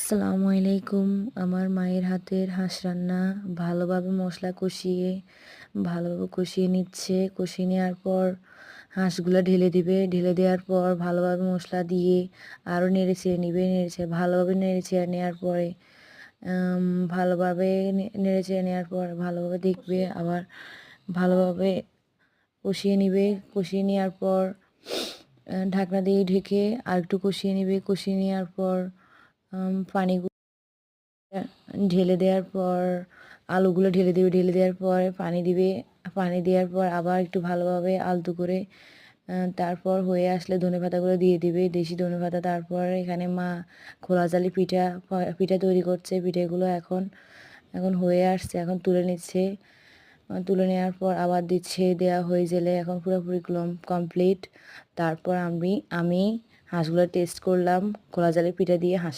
আসসালামু আলাইকুম। আমার মায়ের হাতের হাঁস রান্না ভালোভাবে মশলা কষিয়ে, ভালোভাবে কষিয়ে নিচ্ছে। কষিয়ে নেওয়ার পর হাঁসগুলো ঢেলে দিবে। ঢেলে দেওয়ার পর ভালোভাবে মশলা দিয়ে আরও নেড়ে চেড়ে নিবে, নেড়ে চেড়ে, ভালোভাবে নেড়ে চেড়ে নেওয়ার পরে ভালোভাবে নেড়ে চেড়ে নেওয়ার পর ভালোভাবে দেখবে আবার ভালোভাবে কষিয়ে নিবে। কষিয়ে নেওয়ার পর ঢাকনা দিয়ে ঢেকে আর একটু কষিয়ে নিবে। কষিয়ে নেওয়ার পর উম, পানি ঢেলে দেওয়ার পর আলুগুলো ঢেলে দিবে ঢেলে দেওয়ার পর পানি দিবে। পানি দেওয়ার পর আবার একটু ভালোভাবে আলতু করে তারপর হয়ে আসলে ধনে পাতাগুলো দিয়ে দিবে। দেশি ধনে পাতা তারপর এখানে মা খোলা জালি পিঠা পিঠা তৈরি করছে। পিঠেগুলো এখন এখন হয়ে আসছে এখন তুলে নিচ্ছে। তুলে নেওয়ার পর আবার দিচ্ছে দেওয়া হয়ে গেলে এখন পুরোপুরি কমপ্লিট তারপর আমি আমি হাঁসগুলো টেস্ট করলাম খোলা জালি পিঠা দিয়ে হাঁস